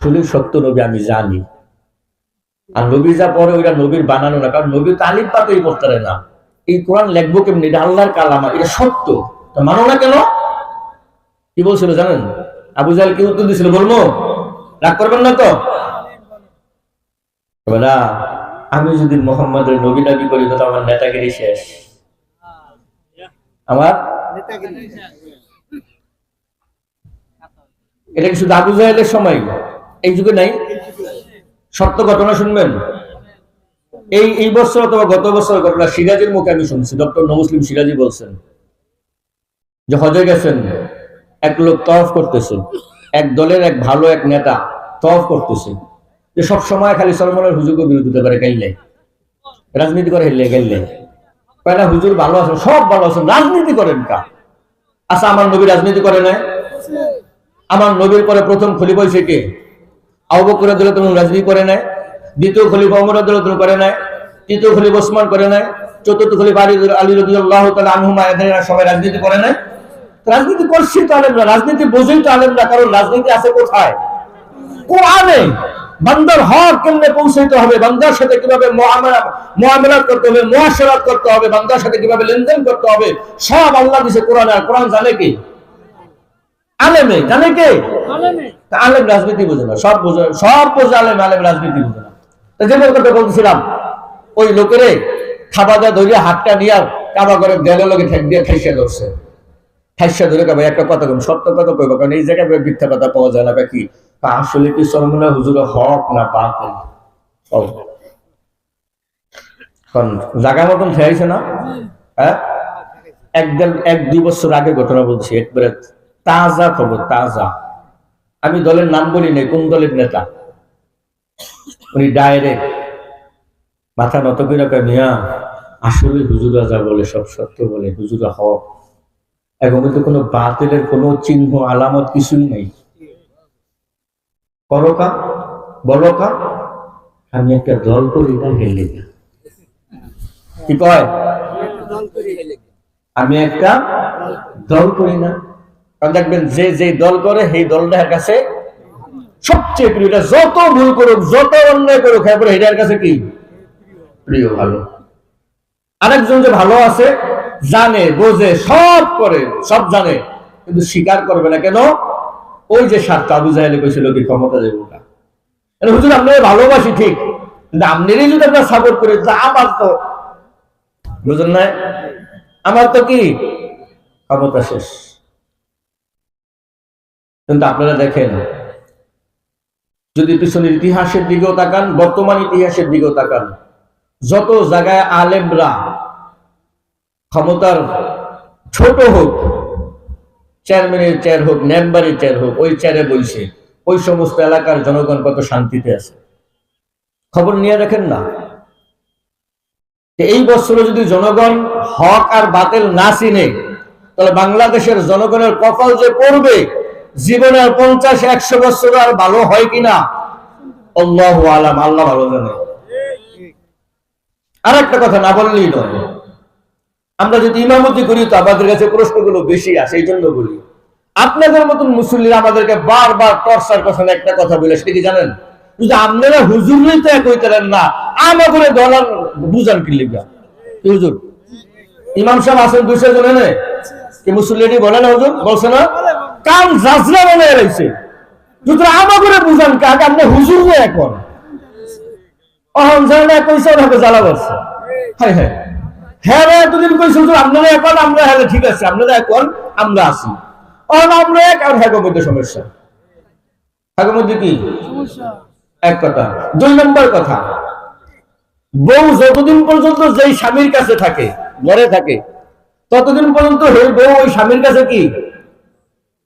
আসলে সত্য নবী আমি জানি। আর নবী যা পরে ওইটা নবীর বানানো না কারণ নবী তালিম পাতেই পড়তে পারে না। এই কোরআন লেখবো কেমনি? এটা আল্লাহর কালামা এটা সত্য। তা মানো না কেন? কি বলছিল জানেন? আবু জাহেল কি উত্তর দিছিল বলব? রাগ করবেন না তো? না। আমি যদি মোহাম্মদের নবী দাবি করি তো আমার নেতাগিরি শেষ। আমার এটা কি শুধু আবু জাহেলের সময়? এই যুগে নাই? সত্য ঘটনা শুনবেন? এই এই বছর অথবা গত বছর ঘটনা সিরাজের মুখে আমি শুনছি। ডক্টর নমুসলিম সিরাজি বলছেন যে, হজে গেছেন, এক লোক তরফ করতেছে। এক দলের এক ভালো এক নেতা তরফ করতেছে। যে, সব সময় খালি সলমনের হুজুরকে বিরোধিতা করে গাইলে রাজনীতি করে হেললে গেললে কয়না হুজুর ভালো আছেন, সব ভালো আছেন, রাজনীতি করেন কা? আচ্ছা আমার নবী রাজনীতি করে না আমার নবীর পরে প্রথম খলিফা হয়েছে কে? আবু বকর রাদিয়াল্লাহু তাআলা রাজনীতি করে নাই, দ্বিতীয় খলিফা রাদিয়াল্লাহু তাআলা করে নাই, তৃতীয় খলিফা ওসমান করে নাই, চতুর্থ খলিফা আলী আলী আনহুমা এদের সবাই রাজনীতি করে নাই। রাজনীতি করছি তো আলেমরা, রাজনীতি বোঝেই তো আলেমরা, কারণ রাজনীতি আছে কোথায়? কোরআনে। বান্দার হক কেমনে পৌঁছাইতে হবে? বান্দার সাথে কীভাবে মুআমালাত করতে হবে মুআশারাত করতে হবে, বান্দার সাথে কীভাবে লেনদেন করতে হবে, সব আল্লাহ দিছে কোরআনে, আর কোরআন জানে কি? আলেমে, জানে কে? তা আলেম রাজনীতি বোঝে না, সব বোঝে সব বোঝে আলেম আলেম রাজনীতি বোঝে না। যে কথা বলছিলাম ওই লোকেরে খাবা দা ধরিয়া হাতটা নিয়ে কাবা করে দেয়ালের লোকে ঠেক দিয়ে ঠেসে ধরছে। ঠেসে ধরে কবে, একটা কথা কম, সত্য কথা কারণ এই জায়গায় মিথ্যা কথা পাওয়া যায় না কি? আসলে কি সরমুনা হুজুরের হক না বাতিল কারণ জায়গা মতন না? হ্যাঁ? একদম এক দুই বছর আগে ঘটনা বলছি, একবারে তাজা খবর, তাজা। আমি দলের নাম বলি নাই কোন দলের নেতা? উনি ডাইরেক্ট মাথা নত করে কয়, মিয়া আসলে হুজুরা যা বলে সব সত্য বলে হুজুরা হক এখন কিন্তু কোনো বাতিলের কোনো চিহ্ন আলামত কিছুই নেই। করো কাম বলো কাম আমি একটা দল করি না হেলে না। কি কয়? আমি একটা দল করি না। কারণ দেখবেন যে যে দল করে, সেই দলটার কাছে সবচেয়ে প্রিয়, এটা যত ভুল করুক, যত অন্যায় করুক এরপরে এটার কাছে কি? প্রিয়, ভালো। আরেকজন যে ভালো আছে, জানে, বোঝে, সব করে, সব জানে, কিন্তু স্বীকার করবে না। কেন? ওই যে সাতটা আবু জাহেলে কইছিল কি, ক্ষমতা দেবো না। হুজুর আপনাকে ভালোবাসি ঠিক, কিন্তু আপনারই যদি আমরা সাপোর্ট করি আমার তো বুঝলেন না আমার তো কি? ক্ষমতা শেষ। কিন্তু আপনারা দেখেন, যদি পিছনের ইতিহাসের দিকেও তাকান, বর্তমান ইতিহাসের দিকেও তাকান, যত জায়গায় আলেমরা ক্ষমতার ছোট হোক, চেয়ারম্যানের চেয়ার হোক, মেম্বারের চেয়ার হোক, ওই চেয়ারে বইছে, ওই সমস্ত এলাকার জনগণ কত শান্তিতে আছে। খবর নিয়ে রাখেন না। এই বছরে যদি জনগণ হক আর বাতিল না চিনে, তাহলে বাংলাদেশের জনগণের কপাল যে পড়বে জীবনে আর পঞ্চাশ, একশো বছর আর ভালো হয় কিনা? আল্লাহ আলাম, আল্লাহ ভালো জানে। আর একটা কথা না বললেই নয়। আমরা যদি ইমামতি করি তো আমাদের কাছে প্রশ্নগুলো বেশি আসে, এই জন্য বলি। আপনাদের মতন মুসল্লিরা আমাদেরকে বারবার টর্চার করছেন একটা কথা বলে, সেটা কি জানেন? যদি আপনারা হুজুর তো এক হইতেন না, আমাদের দলার বুঝান কি লিখা? হুজুর? ইমাম সাহেব আছেন দুইশো জন কি মুসল্লিটি বলে না হুজুর? বলছে না? কান জাজরা রয়েছে আমাদের বুঝান কে আগে আপনি হুজুর যে এখন। অহন জানা কইছে ওনাকে জ্বালা করছে হ্যাঁ হ্যাঁ। হ্যাঁ রে এতদিন হুজুর আপনারা এখন আমরা হ্যাঁ ঠিক আছে আপনারা এখন আমরা আছি। অহন আমরা এক আর হ্যাঁ মধ্যে সমস্যা। হ্যাঁ মধ্যে কি? এক কথা। দুই নম্বর কথা। বউ যতদিন পর্যন্ত যেই স্বামীর কাছে থাকে ঘরে থাকে ততদিন পর্যন্ত বউ ওই স্বামীর কাছে কি?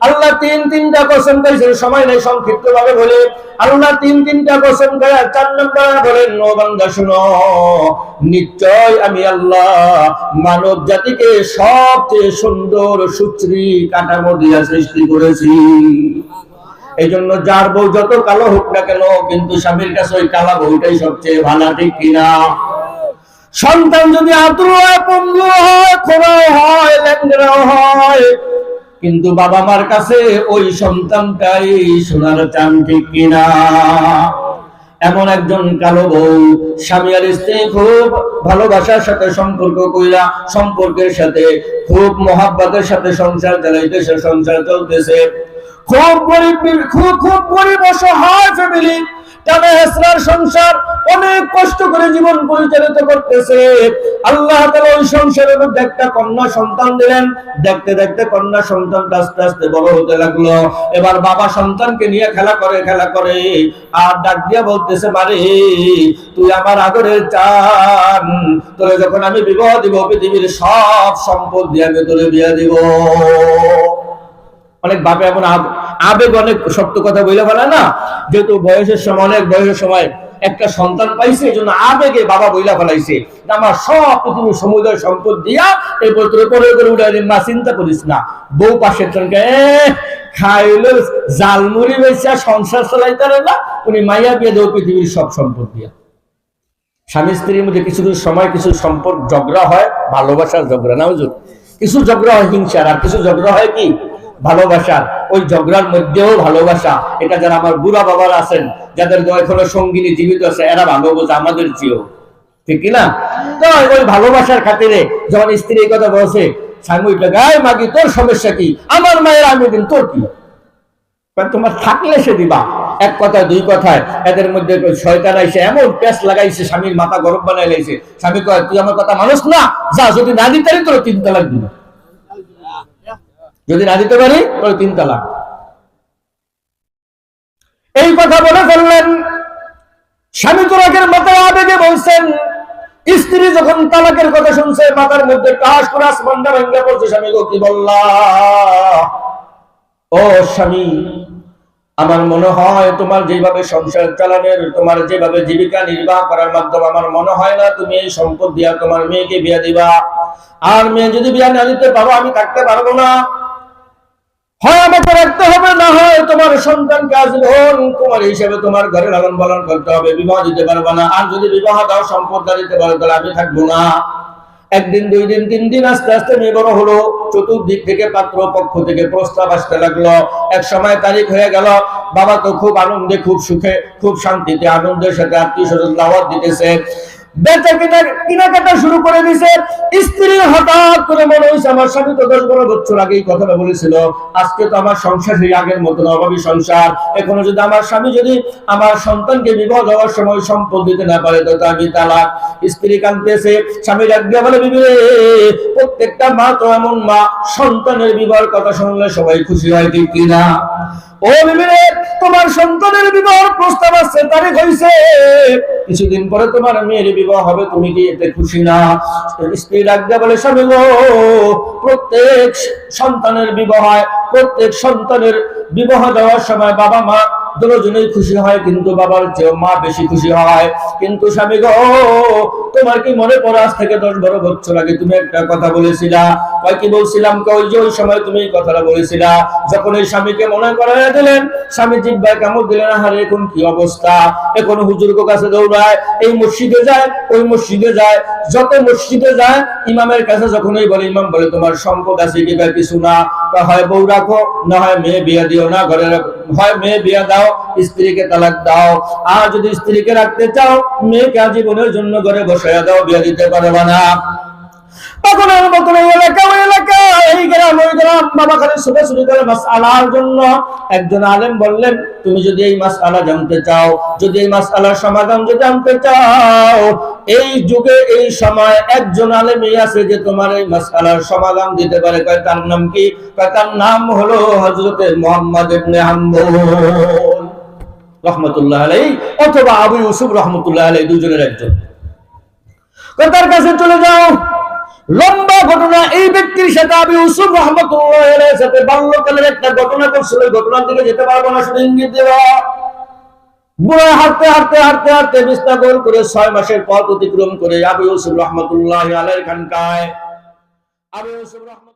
আল্লাহ তিন তিনটা কসম করেছেন সময় নেই সংক্ষিপ্ত ভাবে বলে। আল্লাহ তিন তিনটা কসম করে চার নম্বর বলেন, ও বান্দা, শুনো, নিশ্চয় আমি আল্লাহ মানব জাতিকে সবচেয়ে সুন্দর সুশ্রী কাঠামো দিয়া সৃষ্টি করেছি। এই জন্য যার বউ যত কালো হোক না কেন, কিন্তু স্বামীর কাছে ওই কালা বউটাই সবচেয়ে ভালো, ঠিক কিনা সন্তান যদি আতুর হয় পঙ্গু হয় খোড়াও হয় ল্যাংরাও হয় কিন্তু বাবা মার কাছে ওই সন্তানটাই সোনার চান ঠিক কিনা? এমন একজন কালো বউ, স্বামী আর স্ত্রী খুব ভালোবাসার সাথে সম্পর্ক কইরা সম্পর্কের সাথে, খুব মহাব্বতের সাথে সংসার চালাইতেছে সংসার চলতেছে। খুব খুব খুব গরিব অসহায় ফ্যামিলি সংসার অনেক কষ্ট করে জীবন পরিচালিত করতেছে। আল্লাহ তাআলা ওই সংসারের মধ্যে একটা কন্যা সন্তান দিলেন। দেখতে দেখতে কন্যা সন্তানটা আস্তে আস্তে বড় হতে লাগল। এবার বাবা সন্তানকে নিয়ে খেলা করে খেলা করে। আর ডাক দিয়া বলতেছে, মারে, তুই আমার আদরের চান। তোরে যখন আমি বিবাহ দিব, পৃথিবীর সব সম্পদ দিয়ে আমি তোরে বিয়ে দিব। অনেক বাপে এমন আব- আবেগ অনেক সত্য কথা বলে ফেলে না? যেহেতু বয়সের সময়, অনেক বয়সের সময় একটা সন্তান পাইছে, এই জন্য আবেগে বাবা বইলা ফেলাইছে। আমার সব পৃথিবীর সমুদয় সম্পদ দিয়া এরপর তোর পরে করে উঠে মা চিন্তা করিস না। বউ পাশের জনকে খাইলো জালমুড়ি বেচা, সংসার চালাইতে না? উনি মাইয়া বিয়ে দেও পৃথিবীর সব সম্পদ দিয়া। স্বামী স্ত্রীর মধ্যে কিছু কিছু সময় কিছু সম্পর্ক ঝগড়া হয়, ভালোবাসার ঝগড়া না হুজুর? কিছু ঝগড়া হয় হিংসার, আর কিছু ঝগড়া হয় কি? ভালোবাসার ওই ঝগড়ার মধ্যেও ভালোবাসা। এটা যারা আমার বুড়া বাবার আছেন, যাদের এখনও সঙ্গিনী জীবিত আছে, এরা ভালো বোঝে, আমাদের চেয়েও। ঠিক না? তো ওই ভালোবাসার খাতিরে যখন স্ত্রী এই কথা বলছে, স্বামী তোর সমস্যা কি? আমার মায়ের আমি দিন, তোর কি? তোমার থাকলে সে দিবা। এক কথায়, দুই কথায়, এদের মধ্যে শয়তান আইসে এমন প্যাস লাগাইছে, স্বামীর মাথা গরম বানাই লাইছে। স্বামী কয়, তুই আমার কথা মানুষ না? যা, যদি না দিতে তোর তিন তালাক দিব। যদি না দিতে পারি তোর তিন তালাক এই কথা বলে ফেললেন। স্বামী তোরাকের মাথায় আবেগে বলছেন, স্ত্রী যখন তালাকের কথা শুনছে, মাথার মধ্যে টাস করে আসমানটা ভেঙে পড়ছে। স্বামী গো, কি বললা? ও স্বামী, আমার মনে হয় তোমার যেভাবে সংসার চালানোর, তোমার যেভাবে জীবিকা নির্বাহ করার মাধ্যমে আমার মনে হয় না তুমি এই সম্পদ দিয়া তোমার মেয়েকে বিয়া দিবা। আর মেয়ে যদি বিয়া না দিতে পারো, আমি থাকতে পারব না। হয় আমাকে রাখতে হবে, না হয় তোমার সন্তানকে তোমার হিসেবে তোমার ঘরে লালন পালন করতে হবে, বিবাহ দিতে না। আর যদি বিবাহ দাও সম্পদ দিতে পারো, তাহলে আমি থাকব না। একদিন, দুই দিন, তিন দিন আস্তে আস্তে মেয়ে বড় হলো, চতুর্দিক থেকে পাত্র পক্ষ থেকে প্রস্তাব আসতে লাগল। এক সময় তারিখ হয়ে গেল, বাবা তো খুব আনন্দে, খুব সুখে, খুব শান্তিতে আনন্দের সাথে আত্মীয় স্বজন দাওয়াত দিতেছে। বেচা শুরু করে দিছে স্ত্রী হঠাৎ করে মনে হয়েছে, আমার স্বামী তো দশ বারো বছর কথাটা বলেছিল। আজকে তো আমার সংসার সেই আগের মতন অভাবী সংসার। এখনও যদি আমার স্বামী যদি আমার সন্তানকে বিবাহ দেওয়ার সময় সম্পদ দিতে না পারে তো আমি তালাক। স্ত্রী কাঁদতেছে, স্বামী ডাক বলে, বিবি প্রত্যেকটা মা তো এমন মা, সন্তানের বিবাহের কথা শুনলে সবাই খুশি হয়, ঠিক কিনা? ও বিবি তোমার সন্তানের বিবাহ প্রস্তাব আসছে তারিখ কিছুদিন পরে তোমার মেয়ের বিবাহ হবে, তুমি কি এতে খুশি না? স্ত্রী ডাক বলে, স্বামী গো, প্রত্যেক সন্তানের বিবাহ প্রত্যেক সন্তানের বিবাহ দেওয়ার সময় বাবা মা দুজনেই খুশি হয়, কিন্তু বাবার চেয়ে মা বেশি খুশি হয়। কিন্তু স্বামী গো, তোমার কি মনে পড়ে আজ থেকে দশ বারো বছর আগে তুমি একটা কথা বলেছিলা? কয় কি বলছিলাম? কয়, ওই যে ওই সময় তুমি কথাটা বলেছিলা, যখন এই স্বামীকে মনে করাই দিলেন, স্বামী জিব্বায় কামড় দিলেন, আহারে, এখন কি অবস্থা? এখন হুজুর কাছে দৌড়ায়, এই মসজিদে যায়, ওই মসজিদে যায়। যত মসজিদে যায়, ইমামের কাছে যখনই বলে, ইমাম বলে, তোমার সম্পদ আছে কি কিছু না? হয় বউ রাখো, না হয় মেয়ে বিয়ে দিও না ঘরে রাখো। হয় মেয়ে বিয়ে দাও স্ত্রীকে তালাক দাও। আর যদি স্ত্রীকে রাখতে চাও, মেয়েকে জন্য ঘরে বসাইয়া দাও, বিয়ে দিতে পারবে না। এই যুগে, এই সময় একজন তোমার এই সমাধান দিতে পারে। কয়, তার নাম কি? তার নাম হলো হজরতে মোহাম্মদ ইবনে রহমতুল্লাহ আলাই অথবা আবু ইউসুফ রহমতুল্লাহ আলাই দুজনের একজন। তার কাছে চলে যাও। লম্বা ঘটনা, এই ব্যক্তির সাথে আবু ইউসুফ রহমতুল্লাহ সাথে বাল্যকালের একটা ঘটনা করছিল ঘটনার দিকে যেতে পারব না, শুধু ইঙ্গিত দেওয়া। বুড়া হাঁটতে হাঁটতে হাঁটতে হাঁটতে বিস্তার গোল করে ছয় মাসের পথ অতিক্রম করে আবু ইউসুফ রহমতুল্লাহ আলের খানকায় আবু ইউসুফ রহমান